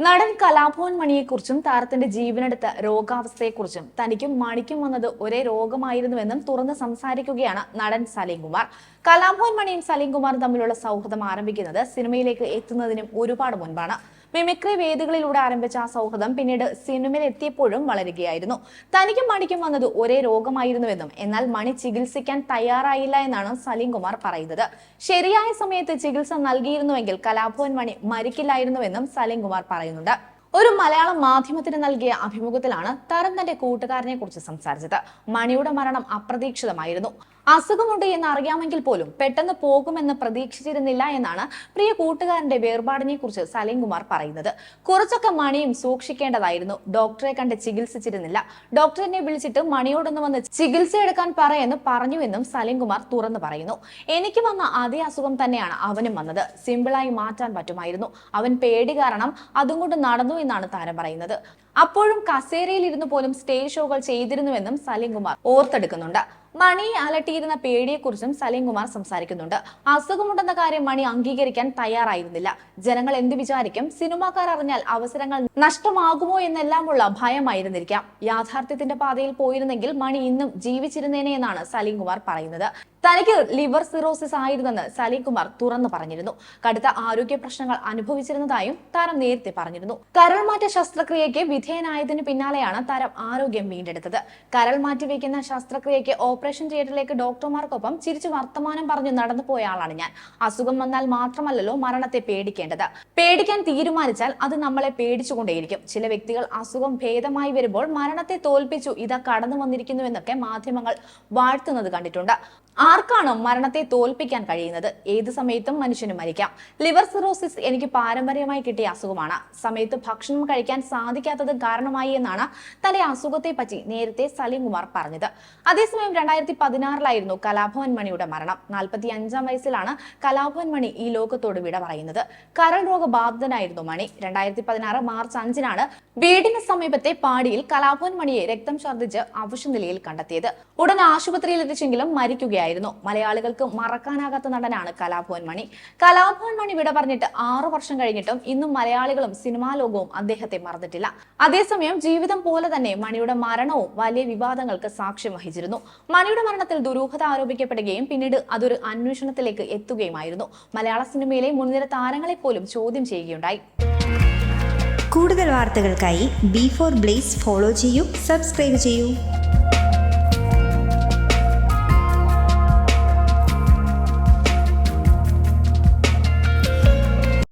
നടൻ കലാഭവൻ മണിയെക്കുറിച്ചും താരത്തിന്റെ ജീവനെടുത്ത രോഗാവസ്ഥയെക്കുറിച്ചും തനിക്കും മണിക്കും വന്നത് ഒരേ രോഗമായിരുന്നുവെന്നും തുറന്ന് സംസാരിക്കുകയാണ് നടൻ സലീം കുമാർ കലാഭവൻ മണിയും സലീം കുമാറും തമ്മിലുള്ള സൗഹൃദം ആരംഭിക്കുന്നത് സിനിമയിലേക്ക് എത്തുന്നതിനും ഒരുപാട് മുൻപാണ്. മിമിക്രി വേദികളിലൂടെ ആരംഭിച്ച ആ സൗഹൃദം പിന്നീട് സിനിമയിൽ എത്തിയപ്പോഴും വളരുകയായിരുന്നു. തനിക്കും മണിക്കും വന്നത് ഒരേ രോഗമായിരുന്നുവെന്നും എന്നാൽ മണി ചികിത്സിക്കാൻ തയ്യാറായില്ല എന്നാണ് സലീം കുമാർ പറയുന്നത്. ശരിയായ സമയത്ത് ചികിത്സ നൽകിയിരുന്നുവെങ്കിൽ കലാഭവൻ മണി മരിക്കില്ലായിരുന്നുവെന്നും സലീം കുമാർ പറയുന്നുണ്ട്. ഒരു മലയാള മാധ്യമത്തിന് നൽകിയ അഭിമുഖത്തിലാണ് തരം തന്റെ കൂട്ടുകാരനെ കുറിച്ച് സംസാരിച്ചത്. മണിയുടെ മരണം അപ്രതീക്ഷിതമായിരുന്നു. അസുഖമുണ്ട് എന്ന് അറിയാമെങ്കിൽ പോലും പെട്ടെന്ന് പോകുമെന്ന് പ്രതീക്ഷിച്ചിരുന്നില്ല എന്നാണ് പ്രിയ കൂട്ടുകാരന്റെ വേർപാടിനെ കുറിച്ച് സലീം കുമാർ പറയുന്നത്. കുറച്ചൊക്കെ മണിയും സൂക്ഷിക്കേണ്ടതായിരുന്നു. ഡോക്ടറെ കണ്ട് ചികിത്സിച്ചിരുന്നില്ല. ഡോക്ടറിനെ വിളിച്ചിട്ട് മണിയോടൊന്ന് വന്ന് ചികിത്സ എടുക്കാൻ പറയെന്ന് പറഞ്ഞുവെന്നും സലീം കുമാർ തുറന്നു പറയുന്നു. എനിക്ക് വന്ന അതേ അസുഖം തന്നെയാണ് അവനും വന്നത്. സിമ്പിളായി മാറ്റാൻ പറ്റുമായിരുന്നു. അവൻ പേടി കാരണം അതും കൊണ്ട് നടന്നു എന്നാണ് താരം പറയുന്നത്. അപ്പോഴും കസേരയിൽ ഇരുന്ന് പോലും സ്റ്റേജ് ഷോകൾ ചെയ്തിരുന്നുവെന്നും സലീം കുമാർ ഓർത്തെടുക്കുന്നുണ്ട്. മണിയെ അലട്ടിയിരുന്ന പേടിയെക്കുറിച്ചും സലീം കുമാർ സംസാരിക്കുന്നുണ്ട്. അസുഖമുണ്ടെന്ന കാര്യം മണി അംഗീകരിക്കാൻ തയ്യാറായിരുന്നില്ല. ജനങ്ങൾ എന്ത് വിചാരിക്കും? സിനിമാക്കാർ അറിഞ്ഞാൽ അവസരങ്ങൾ നഷ്ടമാകുമോ എന്നെല്ലാമുള്ള ഭയമായിരുന്നിരിക്കാം. യാഥാർത്ഥ്യത്തിന്റെ പാതയിൽ പോയിരുന്നെങ്കിൽ മണി ഇന്നും ജീവിച്ചിരുന്നേനെ എന്നാണ് സലീം കുമാർ പറയുന്നത്. തനിക്ക് ലിവർ സിറോസിസ് ആയിരുന്നെന്ന് സലീം കുമാർ തുറന്നു പറഞ്ഞിരുന്നു. കടുത്ത ആരോഗ്യ പ്രശ്നങ്ങൾ അനുഭവിച്ചിരുന്നതായും താരം നേരത്തെ പറഞ്ഞിരുന്നു. കരൾമാറ്റ ശസ്ത്രക്രിയയ്ക്ക് വിധേയനായതിനു പിന്നാലെയാണ് താരം ആരോഗ്യം വീണ്ടെടുത്തത്. കരൾ മാറ്റിവെക്കുന്ന ശസ്ത്രക്രിയയ്ക്ക് ഓപ്പറേഷൻ തിയേറ്ററിലേക്ക് ഡോക്ടർമാർക്കൊപ്പം ചിരിച്ചു വർത്തമാനം പറഞ്ഞു നടന്നു പോയ ആളാണ് ഞാൻ. അസുഖം വന്നാൽ മാത്രമല്ലല്ലോ മരണത്തെ പേടിക്കേണ്ടത്. പേടിക്കാൻ തീരുമാനിച്ചാൽ അത് നമ്മളെ പേടിച്ചുകൊണ്ടേയിരിക്കും. ചില വ്യക്തികൾ അസുഖം ഭേദമായി വരുമ്പോൾ മരണത്തെ തോൽപ്പിച്ചു ഇതാ കടന്നു വന്നിരിക്കുന്നുവെന്നൊക്കെ മാധ്യമങ്ങൾ വാഴ്ത്തുന്നത് കണ്ടിട്ടുണ്ട്. ആർക്കാണോ മരണത്തെ തോൽപ്പിക്കാൻ കഴിയുന്നത്? ഏത് സമയത്തും മനുഷ്യന് മരിക്കാം. ലിവർ സിറോസിസ് എനിക്ക് പാരമ്പര്യമായി കിട്ടിയ അസുഖമാണ്. സമയത്ത് ഭക്ഷണം കഴിക്കാൻ സാധിക്കാത്തത് കാരണമായി എന്നാണ് തന്റെ അസുഖത്തെ പറ്റി നേരത്തെ സലീം കുമാർ പറഞ്ഞത്. അതേസമയം രണ്ടായിരത്തി പതിനാറിലായിരുന്നു കലാഭവൻ മണിയുടെ മരണം. നാൽപ്പത്തി അഞ്ചാം വയസ്സിലാണ് കലാഭവൻ മണി ഈ ലോകത്തോട് വിട പറയുന്നത്. കരൾ രോഗബാധിതനായിരുന്നു മണി. രണ്ടായിരത്തി പതിനാറ് മാർച്ച് അഞ്ചിനാണ് വീടിന് സമീപത്തെ പാടിയിൽ കലാഭവൻ മണിയെ രക്തം ഛർദ്ദിച്ച് അവശനിലയിൽ കണ്ടെത്തിയത്. ഉടൻ ആശുപത്രിയിൽ എത്തിച്ചെങ്കിലും മരിക്കുകയായിരുന്നു. മലയാളികൾക്ക് മറക്കാനാകാത്ത നടനാണ് കലാഭവൻ മണി. കലാഭവൻ മണി വിട പറഞ്ഞിട്ട് ആറു വർഷം കഴിഞ്ഞിട്ടും ഇന്നും മലയാളികളും സിനിമാ ലോകവും അദ്ദേഹത്തെ മറന്നിട്ടില്ല. അതേസമയം ജീവിതം പോലെ തന്നെ മണിയുടെ മരണവും വലിയ വിവാദങ്ങൾക്ക് സാക്ഷ്യം വഹിച്ചിരുന്നു. മണിയുടെ മരണത്തിൽ ദുരൂഹത ആരോപിക്കപ്പെടുകയും പിന്നീട് അതൊരു അന്വേഷണത്തിലേക്ക് എത്തുകയുമായിരുന്നു. മലയാള സിനിമയിലെ മുൻനിര താരങ്ങളെ പോലും ചോദ്യം ചെയ്യുകയുണ്ടായി. കൂടുതൽ വാർത്തകൾക്കായി ബി ഫോർ ബ്ലേസ് ഫോളോ ചെയ്യൂ സബ്സ്ക്രൈബ് ചെയ്യൂ.